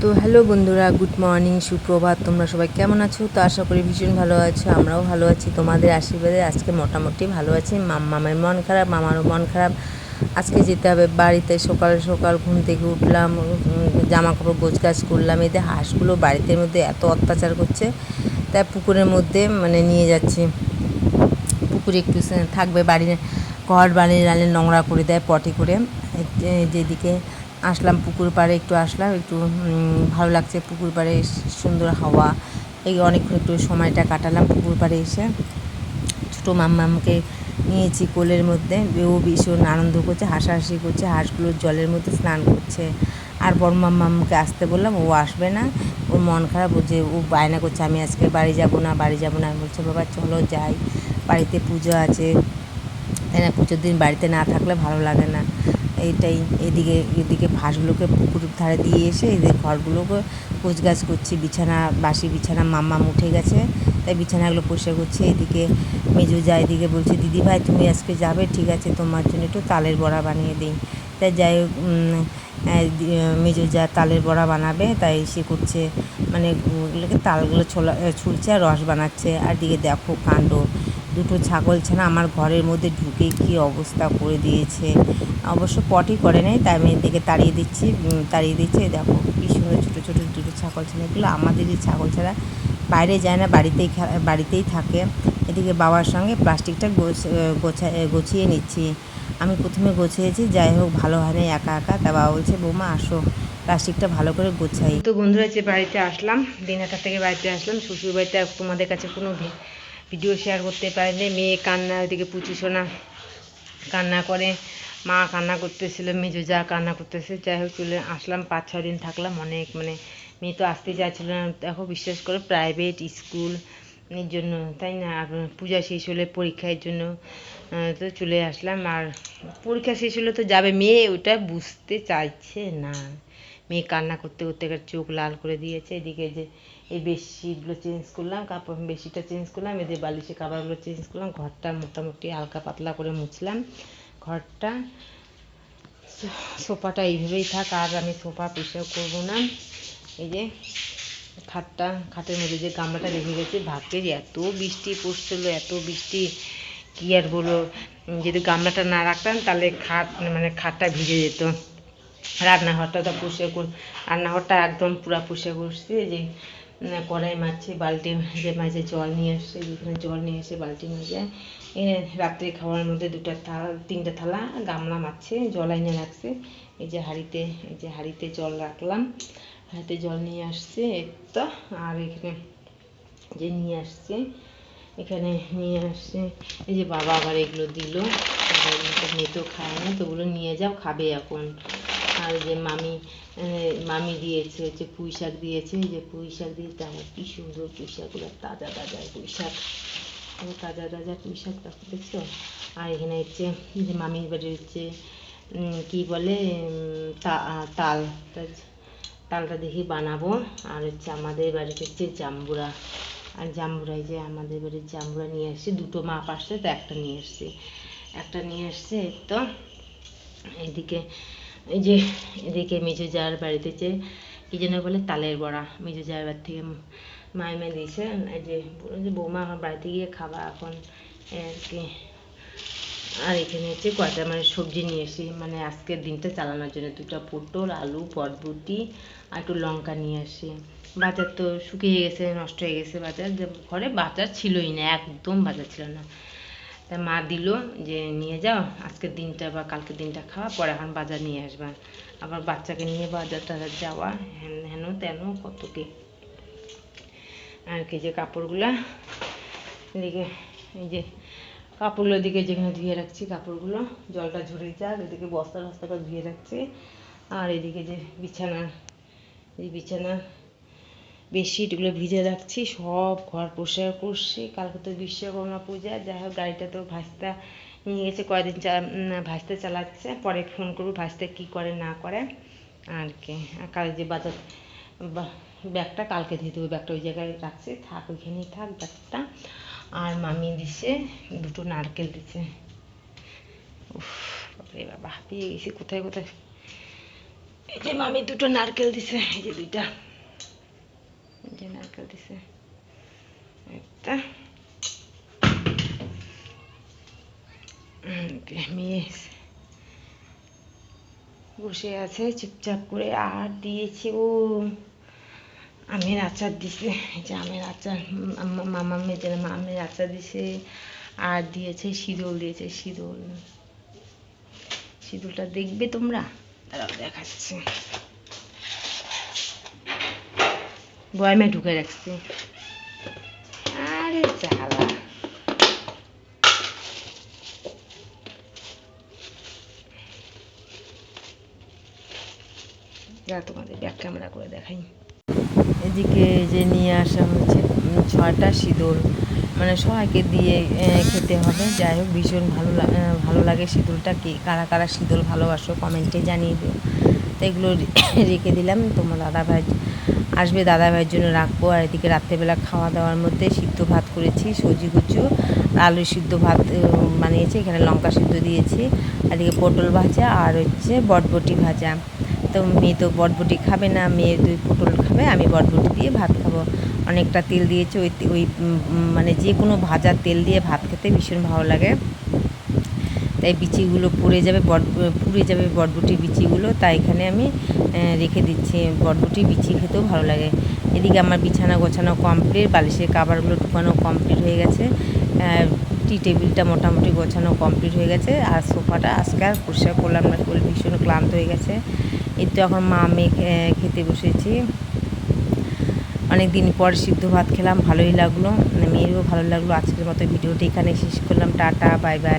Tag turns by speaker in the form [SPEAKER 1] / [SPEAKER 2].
[SPEAKER 1] তো হ্যালো বন্ধুরা good morning সুপ্রভাত, তোমরা সবাই কেমন আছো? তো আশা করি ভীষণ ভালো আছো, আমরাও ভালো আছি। তোমাদের আশীর্বাদে আজকে মোটামুটি ভালো আছি। মাম- মামার মন খারাপ, মামারও মন খারাপ। আজকে যেতে হবে বাড়িতে, সকাল সকাল ঘুম থেকে উঠলাম জামা কাপড় গোছ গাছ করলাম এতে হাঁসগুলো বাড়িতে মধ্যে এত অত্যাচার করছে, তাই পুকুরের মধ্যে মানে নিয়ে যাচ্ছি। পুকুরে একটু থাকবে বাড়ির ঘর বাড়ির নালে নোংরা করে দেয়, পটি করে। যেদিকে আসলাম পুকুর পাড়ে একটু আসলাম, একটু ভালো লাগছে পুকুর পাড়ে, সুন্দর হাওয়া। এই অনেকক্ষণ একটু সময়টা কাটালাম পুকুর পাড়ে এসে। ছোটো মাম্মামকে নিয়েছি কোলের মধ্যে। ও ভীষণ আনন্দ করছে, হাসাহাসি করছে, হাঁসগুলো জলের মধ্যে স্নান করছে। আর বড় মাম্মামকে আসতে বললাম, ও আসবে না। ওর মন খারাপ, ও যে, ও বায়না করছে, আমি আজকে বাড়ি যাব না, বাড়ি যাব না। আমি বলছে, বাবা, চলো যাই। বাড়িতে পুজো আছে। তাই না পুজোর দিন বাড়িতে না থাকলে ভালো লাগে না। এইটাই, এদিকে এদিকে হাঁসগুলোকে পুকুরের ধারে দিয়ে এসে এদের ঘরগুলোকে গাছ করছি, বিছানা, বাসি বিছানা, মাম্মাম উঠে গেছে, তাই বিছানাগুলো পরিষ্কার করছি। এদিকে মেজু যা এদিকে বলছে, দিদি ভাই, তুমি আজকে যাবে? ঠিক আছে, তোমার জন্য একটু তালের বড়া বানিয়ে দিই। তাই যাই হোক মেজো যা তালের বড়া বানাবে, তাই সে করছে মানে ওগুলোকে তালগুলো ছোলা, ছুলছে আর রস বানাচ্ছে। আর দিকে দেখো কাণ্ড দুটো ছাগল ছানা আমার ঘরের মধ্যে ঢুকে কি অবস্থা করে দিয়েছে। অবশ্য পটি করে নেই, তাই আমি এদিকে তাড়িয়ে দিচ্ছি তাড়িয়ে দিচ্ছি। দেখো কি সুন্দর ছোটো ছোটো দুটো ছাগল ছানাগুলো আমাদেরই ছাগল ছাড়া বাইরে যায় না, বাড়িতেই বাড়িতেই থাকে। এদিকে বাবার সঙ্গে প্লাস্টিকটা গুছিয়ে নিচ্ছি। আমি প্রথমে গুছিয়েছি, যাই হোক ভালো হয় না একা একা। তা বাবা বলছে, বৌমা, আসো, প্লাস্টিকটা ভালো করে গোছাই। তো বন্ধুরা, যে বাড়িতে আসলাম দিনাটার থেকে বাড়িতে আসলাম শ্বশুর বাড়িতে তোমাদের কাছে কোনো ভিডিও শেয়ার করতে পারিনি। মেয়ে কান্না, ওইদিকে পুচু সোনা কান্না করে। মা কান্না করতেছিল, মেজো যা কান্না করতেছে। যাই হোক, চলে আসলাম, পাঁচ, ছয় দিন থাকলাম, অনেক মানে মেয়ে তো আসতে চাইছিল না। দেখো, বিশ্বাস করে প্রাইভেট স্কুলের জন্য, তাই না? আর পূজা শেষ হলে পরীক্ষার জন্য তো চলে আসলাম। আর পরীক্ষা শেষ হলে তো যাবে। মেয়ে ওটা বুঝতে চাইছে না। মেয়ে কান্না করতে করতে চোখ লাল করে দিয়েছে। এদিকে যে এই বেডশিটগুলো চেঞ্জ করলাম, কাপড় বেডশিটটা চেঞ্জ করলাম এদের বালিশে কাবারগুলো চেঞ্জ করলাম, ঘরটা মোটামুটি হালকা পাতলা করে মুছলাম। ঘরটা সোফাটা এইভাবেই থাক, আর আমি সোফা পরিষ্কার করব না। এই যে খাটটা, খাটের মধ্যে যে গামলাটা রেখে গেছি ভাগ্যে যে এত বৃষ্টি পড়ছিল, এত বৃষ্টি, কী আর বলব? যদি গামলাটা না রাখতাম, তাহলে খাট মানে খাটটা ভিজে যেত। রান্নাঘরটা তো পরিষ্কার কর, রান্নাঘরটা একদম পুরা পরিষ্কার করছি, এই যে কড়াই মারছি বালতি যে মাঝে জল নিয়ে আসছে যেখানে জল নিয়ে এসে বালতি মাঝে। এনে রাত্রে খাওয়ার মধ্যে দুটো থালা, তিনটে থালা গামলা মারছে জল এনে রাখছে। এই যে হাঁড়িতে, এই যে হাঁড়িতে জল রাখলাম। হাঁড়িতে জল নিয়ে আসছে তো, আর এখানে যে নিয়ে আসছে, এখানে নিয়ে আসছে। এই যে বাবা আবার এগুলো দিল মেয়ে তো খায় না, তো ওগুলো নিয়ে যাও, খাবে এখন। আর যে মামি মামি দিয়েছে হচ্ছে পুঁই শাক দিয়েছে, যে পুঁই শাক দিয়েছে আমার কি সুন্দর পুঁই শাকগুলো তাজা তাজা পুঁই শাক। তাজা তাজা পুঁই শাক, দেখো, দেখছ? আর এখানে হচ্ছে যে মামির বাড়ির হচ্ছে কি বলে তাল। তালটা দেখি বানাবো। আর হচ্ছে আমাদের বাড়িতে হচ্ছে জাম্বুরা। আর জাম্বুরা যে আমাদের বাড়ির জাম্বুরা নিয়ে এসেছি দুটো মাপ আসছে, তো একটা নিয়ে এসেছি একটা নিয়ে এসছে তো এদিকে এই যে এদিকে মেজো যার বাড়িতে যে, কি যেন বলে, তালের বড়া। মেজো যার বাড়ি থেকে মাইমা দিয়েছে। এই যে যে, বৌমা আমার বাড়িতে গিয়ে খাবা, এখন আর কি আর এখানে হচ্ছে কয়টা মানে সবজি নিয়ে এসি মানে আজকের দিনটা চালানোর জন্য। দুটো পটল, আলু, বরবটি আর একটু লঙ্কা নিয়ে আসি বাজার তো শুকিয়ে গেছে, নষ্ট হয়ে গেছে বাজার। ঘরে বাজার ছিলই না, একদম বাজার ছিল না। তা মা দিল যে নিয়ে যাও, আজকের দিনটা বা কালকের দিনটা খাওয়া, পরে এখন বাজার নিয়ে আসবা। আবার বাচ্চাকে নিয়ে বাজার টাজার যাওয়া, হেন হেন, তেন, কত কি। আর কি যে কাপড়গুলা, এদিকে এই যে কাপড়গুলো দিকে যেখানে ধুয়ে রাখছি, কাপড়গুলো, জলটা ঝরে যাক, এদিকে বস্তা বস্তা করে ধুয়ে রাখছি। আর এদিকে যে বিছানা, এই বিছানা বেডশিটগুলো ভিজে রাখছি সব ঘর পরিষ্কার করছি। কালকে তো বিশ্বকর্মা পূজা যাই হোক গাড়িটা তো ভাস্তা নিয়ে গেছে কয়দিন চা উম, ভাস্তা চালাচ্ছে। পরে ফোন করব ভাস্তা কী করে না করে। আর কি আর কাল যে বাজার ব্যাগটা কালকে দিয়ে দেবো ব্যাগটা ওই জায়গায় রাখছি। থাক ওইখানেই থাক ব্যাগটা। আর মামি দিছে দুটো নারকেল দিছে। উফ বাবারে বাবা হাঁপিয়ে গেছি। কোথায় কোথায়? এই যে মামি দুটো নারকেল দিছে এই যে দুইটা। বসে আছে চুপচাপ করে আর দিয়েছে ও আমের আচার দিছে যে আমের আচার মামা মেজে আমের আচার দিছে আর দিয়েছে শীতল দিয়েছে শীতল শীতলটা দেখবে তোমরা দাঁড়াও দেখাচ্ছে বয়ামে ঢুকে রাখছে আরে জ্বালা যা তোমাদের ব্যাক ক্যামেরা করে দেখাই এদিকে যে নিয়ে আসা হয়েছে ছয়টা সিঁদুর মানে সবাইকে দিয়ে খেতে হবে যাই হোক ভীষণ ভালো ভালো লাগে সিঁদুরটা কি কারা কারা সিঁদুর ভালোবাসো কমেন্টে জানিয়ে দিও তো এগুলো রেখে দিলাম তোমার দাদা ভাই আসবে দাদা ভাইয়ের জন্য রাখব। আর এদিকে রাত্রেবেলা খাওয়া দাওয়ার মধ্যে সিদ্ধ ভাত করেছি সবজি কুচু, আলু সিদ্ধ ভাত বানিয়েছি, এখানে লঙ্কা সিদ্ধ দিয়েছি। এদিকে পটল ভাজা আর হচ্ছে বটবটি ভাজা। তো মেয়ে তো বটবটি খাবে না, মেয়ে দুই পটল খাবে, আমি বটবটি দিয়ে ভাত খাব। অনেকটা তেল দিয়েছি, ওই ওই মানে যে কোনো ভাজার তেল দিয়ে ভাত খেতে ভীষণ ভালো লাগে। তাই বিচিগুলো পুড়ে যাবে, বট, পুড়ে যাবে বটবুটি বিচিগুলো, তাই এখানে আমি রেখে দিচ্ছি বটবুটি, বিচি খেতেও ভালো লাগে। এদিকে আমার বিছানা গোছানো কমপ্লিট বালিশের কাবারগুলো ঢুকানো কমপ্লিট হয়ে গেছে। টি টেবিলটা মোটামুটি গোছানো কমপ্লিট হয়ে গেছে, আর সোফাটা আজকে আর পরিষ্কার করলাম না, শরীর ভীষণ ক্লান্ত হয়ে গেছে। এই তো এখন মা মেয়ে খেতে বসেছি। অনেক দিন পর সিদ্ধ ভাত খেলাম, ভালোই লাগল মানে মেয়েরও ভালো লাগল, আজকের মতো ভিডিওটি এখানে শেষ করলাম, টাটা বাই বাই